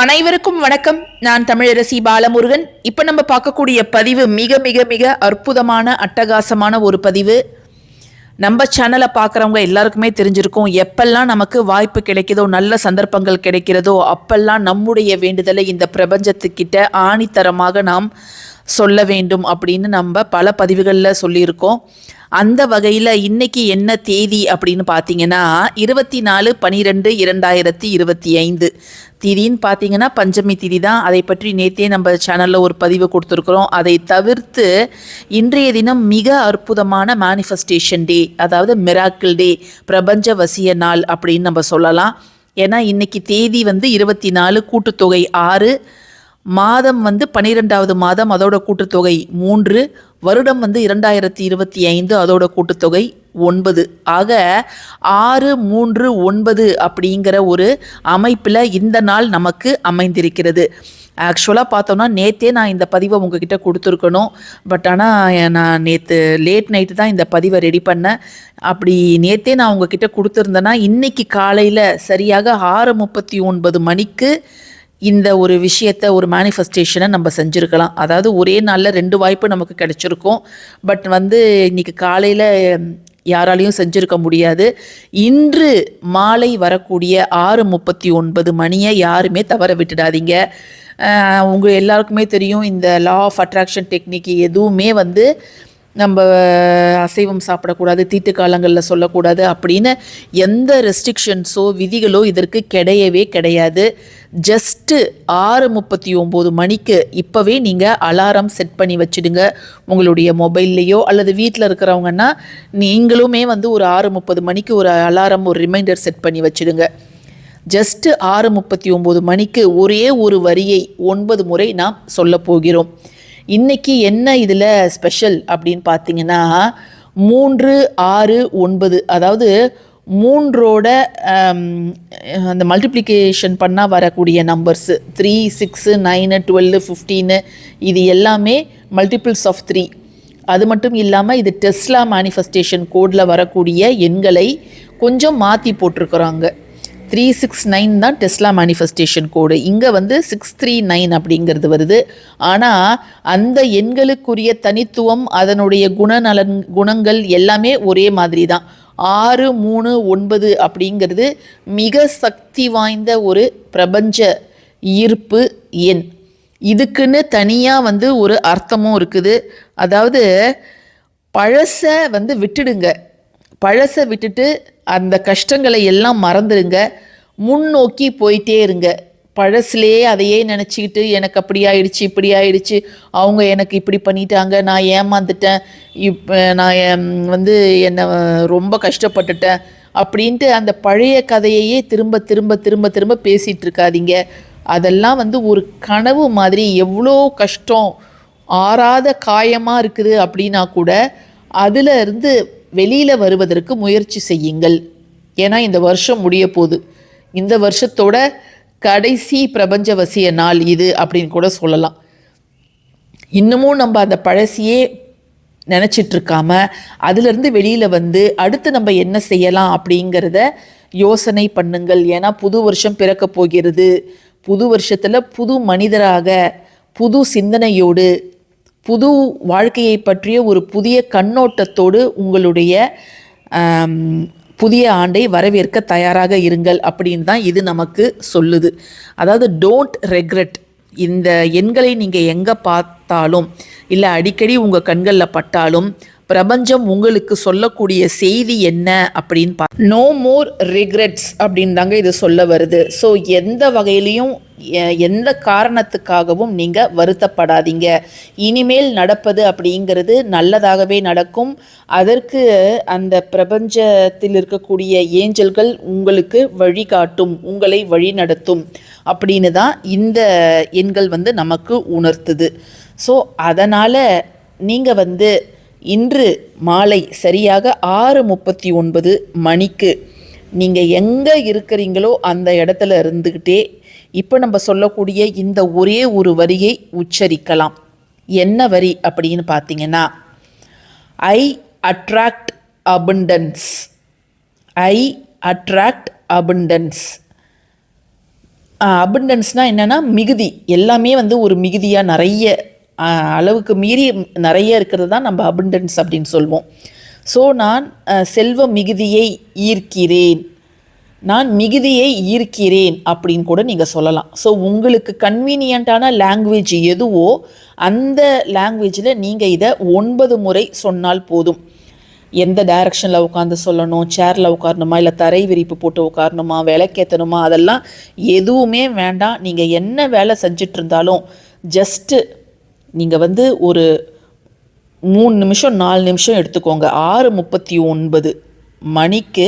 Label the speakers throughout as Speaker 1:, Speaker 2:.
Speaker 1: அனைவருக்கும் வணக்கம். நான் தமிழரசி பாலமுருகன். இப்போ நம்ம பார்க்கக்கூடிய பதிவு மிக மிக மிக அற்புதமான அட்டகாசமான ஒரு பதிவு. நம்ம சேனலை பார்க்குறவங்க எல்லாருக்குமே தெரிஞ்சிருக்கும். எப்பெல்லாம் நமக்கு வாய்ப்பு கிடைக்குதோ நல்ல சந்தர்ப்பங்கள் கிடைக்கிறதோ அப்பெல்லாம் நம்முடைய வேண்டுதலை இந்த பிரபஞ்சத்துக்கிட்ட ஆணித்தரமாக நாம் சொல்ல வேண்டும் அப்படின்னு நம்ம பல பதிவுகளில் சொல்லியிருக்கோம். அந்த வகையில் இன்னைக்கு என்ன தேதி அப்படின்னு பார்த்தீங்கன்னா இருபத்தி நாலு பனிரெண்டு இரண்டாயிரத்தி இருபத்தி ஐந்து. திதின்னு பார்த்தீங்கன்னா பஞ்சமி திதி தான் அதை பற்றி நேற்றே நம்ம சேனலில் ஒரு பதிவு கொடுத்துருக்குறோம். அதை தவிர்த்து இன்றைய தினம் மிக அற்புதமான மேனிஃபெஸ்டேஷன் டே அதாவது மிராக்கிள் டே பிரபஞ்ச வசிய நாள் அப்படின்னு நம்ம சொல்லலாம். ஏன்னா இன்னைக்கு தேதி வந்து இருபத்தி நாலு கூட்டுத்தொகை ஆறு. மாதம் வந்து பன்னிரெண்டாவது மாதம் அதோட கூட்டுத்தொகை மூன்று. வருடம் வந்து இரண்டாயிரத்தி இருபத்தி ஐந்து அதோட கூட்டுத்தொகை ஒன்பது. ஆக ஆறு மூன்று ஒன்பது அப்படிங்கிற ஒரு அமைப்பில் இந்த நாள் நமக்கு அமைந்திருக்கிறது. ஆக்சுவலாக பார்த்தோன்னா நேற்றே நான் இந்த பதிவை உங்ககிட்ட கொடுத்துருக்கணும். பட் ஆனால் நான் நேற்று லேட் நைட்டு தான் இந்த பதிவை ரெடி பண்ணேன். அப்படி நேற்றே நான் உங்ககிட்ட கொடுத்துருந்தேன்னா இன்றைக்கி காலையில் சரியாக ஆறு முப்பத்தி ஒன்பது மணிக்கு இந்த ஒரு விஷயத்த ஒரு மேனிஃபெஸ்டேஷனை நம்ம செஞ்சுருக்கலாம். அதாவது ஒரே நாளில் ரெண்டு வாய்ப்பு நமக்கு கிடச்சிருக்கும். பட் வந்து இன்னைக்கு காலையில் யாராலையும் செஞ்சுருக்க முடியாது. இன்று மாலை வரக்கூடிய ஆறு முப்பத்தி ஒன்பது மணியை யாருமே தவற விட்டுடாதீங்க. உங்கள் எல்லாருக்குமே தெரியும் இந்த லா ஆஃப் அட்ராக்ஷன் டெக்னிக் எதுவுமே வந்து நம்ம அசைவம் சாப்பிடக்கூடாது தீட்டு காலங்களில் சொல்லக்கூடாது அப்படின்னு எந்த ரெஸ்ட்ரிக்ஷன்ஸோ விதிகளோ இதற்கு கிடையவே கிடையாது. ஜஸ்ட்டு ஆறு முப்பத்தி ஒம்பது மணிக்கு இப்போவே நீங்கள் அலாரம் செட் பண்ணி வச்சுடுங்க. உங்களுடைய மொபைல்லையோ அல்லது வீட்டில் இருக்கிறவங்கன்னா நீங்களுமே வந்து ஒரு ஆறு முப்பது மணிக்கு ஒரு அலாரம் ஒரு ரிமைண்டர் செட் பண்ணி வச்சுடுங்க. ஜஸ்ட்டு ஆறு முப்பத்தி ஒம்பது மணிக்கு ஒரே ஒரு வரியை ஒன்பது முறை நாம் சொல்ல போகிறோம். இன்னைக்கு என்ன இதில் ஸ்பெஷல் அப்படின்னு பார்த்தீங்கன்னா மூன்று ஆறு ஒன்பது அதாவது மூன்றோட அந்த மல்டிப்ளிகேஷன் பண்ணால் வரக்கூடிய numbers three six nine twelve fifteen இது எல்லாமே மல்டிபிள்ஸ் ஆஃப் த்ரீ அது மட்டும் இல்லாமல் இது டெஸ்லா மேனிஃபெஸ்டேஷன் கோடில் வரக்கூடிய எண்களை கொஞ்சம் மாற்றி போட்டிருக்கிறாங்க. த்ரீ சிக்ஸ் நைன் தான் டெஸ்லா மேனிஃபெஸ்டேஷன் கோடு இங்கே வந்து சிக்ஸ் த்ரீ நைன் அப்படிங்கிறது வருது. ஆனால் அந்த எண்களுக்குரிய தனித்துவம் அதனுடைய குணநலன் குணங்கள் எல்லாமே ஒரே மாதிரி தான். ஆறு மூணு ஒன்பது அப்படிங்கிறது மிக சக்தி வாய்ந்த ஒரு பிரபஞ்ச ஈர்ப்பு எண். இதுக்குன்னு தனியாக வந்து ஒரு அர்த்தமும் இருக்குது. அதாவது பழசை வந்து விட்டுடுங்க. பழசை விட்டுட்டு அந்த கஷ்டங்களை எல்லாம் மறந்துடுங்க முன்னோக்கி போயிட்டே இருங்க. பழசுலேயே அதையே நினச்சிக்கிட்டு எனக்கு அப்படி ஆயிடுச்சு இப்படி ஆயிடுச்சு அவங்க எனக்கு இப்படி பண்ணிட்டாங்க நான் ஏமாந்துட்டேன் இப் நான் வந்து என்னை ரொம்ப கஷ்டப்பட்டுட்டேன் அப்படின்ட்டு அந்த பழைய கதையையே திரும்ப திரும்ப திரும்ப திரும்ப பேசிகிட்டு இருக்காதீங்க. அதெல்லாம் வந்து ஒரு கனவு மாதிரி எவ்வளோ கஷ்டம் ஆறாத காயமாக இருக்குது அப்படின்னா கூட அதில் இருந்து வெளியில் வருவதற்கு முயற்சி செய்யுங்கள். ஏன்னா இந்த வருஷம் முடிய போகுது. இந்த வருஷத்தோட கடைசி பிரபஞ்சவசிய நாள் இது அப்படின்னு கூட சொல்லலாம். இன்னமும் நம்ம அந்த பழசியே நினச்சிட்ருக்காம அதிலிருந்து வெளியில் வந்து அடுத்து நம்ம என்ன செய்யலாம் அப்படிங்கிறத யோசனை பண்ணுங்கள். ஏன்னா புது வருஷம் பிறக்க போகிறது. புது வருஷத்தில் புது மனிதராக புது சிந்தனையோடு புது வாழ்க்கையை பற்றிய ஒரு புதிய கண்ணோட்டத்தோடு உங்களுடைய புதிய ஆண்டை வரவேற்க தயாராக இருங்கள் அப்படின்னு தான் இது நமக்கு சொல்லுது. அதாவது டோன்ட் ரெக்ரெட் இந்த எண்களை நீங்கள் எங்கே பார்த்தாலும் இல்லை அடிக்கடி உங்கள் கண்களில் பட்டாலும் பிரபஞ்சம் உங்களுக்கு சொல்லக்கூடிய செய்தி என்ன அப்படின்னு பா நோ மோர் ரிக்ரெட்ஸ் அப்படின்னு தாங்க இது சொல்ல வருது. ஸோ எந்த வகையிலையும் எந்த காரணத்துக்காகவும் நீங்கள் வருத்தப்படாதீங்க. இனிமேல் நடப்பது அப்படிங்கிறது நல்லதாகவே நடக்கும். அதற்கு அந்த பிரபஞ்சத்தில் இருக்கக்கூடிய ஏஞ்சல்கள் உங்களுக்கு வழிகாட்டும் உங்களை வழிநடத்தும் அப்படின்னு தான் இந்த எண்கள் வந்து நமக்கு உணர்த்துது. ஸோ அதனால் நீங்கள் வந்து இன்று மாலை சரியாக ஆறு முப்பத்தி ஒன்பது மணிக்கு நீங்கள் எங்கே இருக்கிறீங்களோ அந்த இடத்துல இருந்துக்கிட்டே இப்போ நம்ம சொல்லக்கூடிய இந்த ஒரே ஒரு வரியை உச்சரிக்கலாம். என்ன வரி அப்படின்னு பார்த்தீங்கன்னா I attract abundance I attract abundance அபண்டன்ஸ்னால் என்னென்னா மிகுதி. எல்லாமே வந்து ஒரு மிகுதியாக நிறைய அளவுக்கு மீறி நிறைய இருக்கிறது தான் நம்ம அபண்டன்ஸ் அப்படின்னு சொல்வோம். ஸோ நான் செல்வ மிகுதியை ஈர்க்கிறேன். நான் மிகுதியை ஈர்க்கிறேன் அப்படின்னு கூட நீங்கள் சொல்லலாம். ஸோ உங்களுக்கு கன்வீனியண்ட்டான லாங்குவேஜ் எதுவோ அந்த லாங்குவேஜில் நீங்கள் இதை ஒன்பது முறை சொன்னால் போதும். எந்த டைரக்ஷனில் உட்காந்து சொல்லணும் சேரில் உட்காரணுமா இல்லை தரை விரிப்பு போட்டு உட்காரணுமா விளக்கேற்றணுமா அதெல்லாம் எதுவுமே வேண்டாம். நீங்கள் என்ன வேலை செஞ்சிட்ருந்தாலும் ஜஸ்ட்டு நீங்கள் வந்து ஒரு மூணு நிமிஷம் நாலு நிமிஷம் எடுத்துக்கோங்க. ஆறு முப்பத்தி ஒன்பது மணிக்கு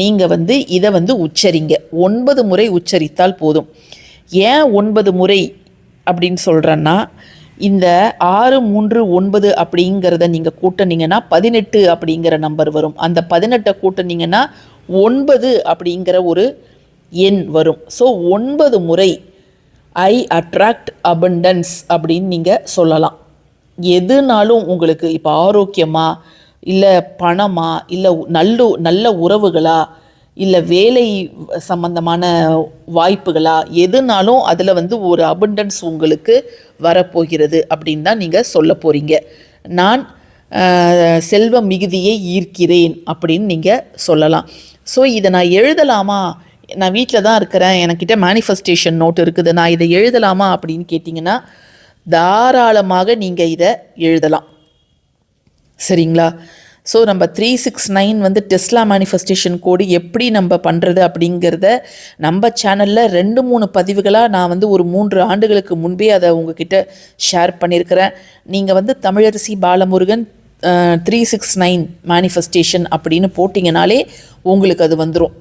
Speaker 1: நீங்கள் வந்து இதை வந்து உச்சரிங்க. ஒன்பது முறை உச்சரித்தால் போதும். ஏன் ஒன்பது முறை அப்படின்னு சொல்கிறேன்னா இந்த ஆறு மூன்று ஒன்பது அப்படிங்கிறத நீங்கள் கூட்டினீங்கன்னா பதினெட்டு அப்படிங்கிற நம்பர் வரும். அந்த பதினெட்டை கூட்டினீங்கன்னா ஒன்பது அப்படிங்கிற ஒரு எண் வரும். ஸோ ஒன்பது முறை ஐ அட்ராக்ட் அபண்டன்ஸ் அப்படின்னு நீங்கள் சொல்லலாம். எதுனாலும் உங்களுக்கு இப்போ ஆரோக்கியமா இல்லை பணமா இல்லை நல்ல நல்ல உறவுகளா இல்லை வேலை சம்பந்தமான வாய்ப்புகளா எதுனாலும் அதில் வந்து ஒரு அபண்டன்ஸ் உங்களுக்கு வரப்போகிறது அப்படின்னு தான் நீங்கள் சொல்ல போகிறீங்க நான் செல்வ மிகுதியை ஈர்க்கிறேன் அப்படின்னு நீங்கள் சொல்லலாம். ஸோ இதை நான் எழுதலாமா? நான் வீட்டில் தான் இருக்கிறேன். எனக்கிட்ட மேனிஃபெஸ்டேஷன் நோட் இருக்குது. நான் இதை எழுதலாமா அப்படின்னு கேட்டிங்கன்னா தாராளமாக நீங்கள் இதை எழுதலாம். சரிங்களா? ஸோ நம்ம த்ரீ சிக்ஸ் நைன் வந்து டெஸ்லா மேனிஃபெஸ்டேஷன் கோடு எப்படி நம்ம பண்ணுறது அப்படிங்கிறத நம்ம சேனலில் ரெண்டு மூணு பதிவுகளாக நான் வந்து ஒரு மூன்று ஆண்டுகளுக்கு முன்பே அதை உங்ககிட்ட ஷேர் பண்ணியிருக்கிறேன். நீங்கள் வந்து Tamilarasi Balamurugan three six nine manifestation அப்படின்னு போட்டிங்கனாலே உங்களுக்கு அது வந்துடும்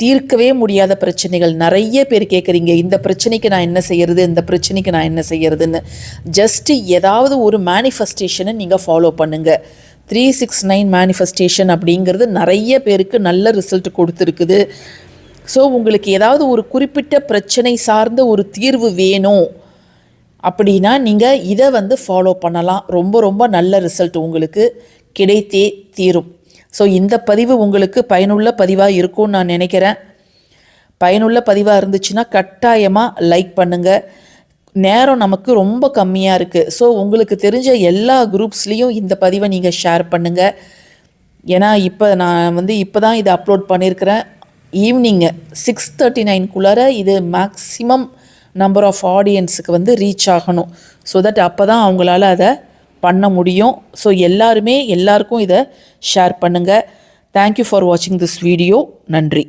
Speaker 1: தீர்க்கவே முடியாத பிரச்சனைகள். நிறைய பேர் கேட்குறீங்க இந்த பிரச்சனைக்கு நான் என்ன செய்யறது இந்த பிரச்சனைக்கு நான் என்ன செய்யறதுன்னு. ஜஸ்ட் ஏதாவது ஒரு மேனிஃபெஸ்டேஷனை நீங்கள் ஃபாலோ பண்ணுங்கள் த்ரீ சிக்ஸ் நைன் மேனிஃபெஸ்டேஷன் அப்படிங்கிறது நிறைய பேருக்கு நல்ல ரிசல்ட் கொடுத்துருக்குது. ஸோ உங்களுக்கு ஏதாவது ஒரு குறிப்பிட்ட பிரச்சனை சார்ந்த ஒரு தீர்வு வேணும் அப்படின்னா நீங்கள் இதை வந்து ஃபாலோ பண்ணலாம். ரொம்ப ரொம்ப நல்ல ரிசல்ட் உங்களுக்கு கிடைத்தே தீரும். ஸோ இந்த பதிவு உங்களுக்கு பயனுள்ள பதிவாக இருக்கும்னு நான் நினைக்கிறேன். பயனுள்ள பதிவாக இருந்துச்சுன்னா கட்டாயமாக லைக் பண்ணுங்கள் நேரம் நமக்கு ரொம்ப கம்மியாக இருக்குது ஸோ உங்களுக்கு தெரிஞ்ச எல்லா குரூப்ஸ்லேயும் இந்த பதிவை நீங்கள் ஷேர் பண்ணுங்கள் ஏன்னா இப்போ நான் வந்து இப்போ தான் இதை அப்லோட் பண்ணியிருக்கிறேன் ஈவினிங்கு சிக்ஸ் தேர்ட்டி நைன்குள்ளார இது மேக்ஸிமம் நம்பர் ஆஃப் ஆடியன்ஸுக்கு வந்து ரீச் ஆகணும். ஸோ தட் அப்போ தான் அவங்களால அதை பண்ண முடியும். ஸோ எல்லாருமே எல்லாருக்கும் இதை ஷேர் பண்ணுங்கள் தேங்க்யூ ஃபார் வாட்சிங் திஸ் வீடியோ நன்றி.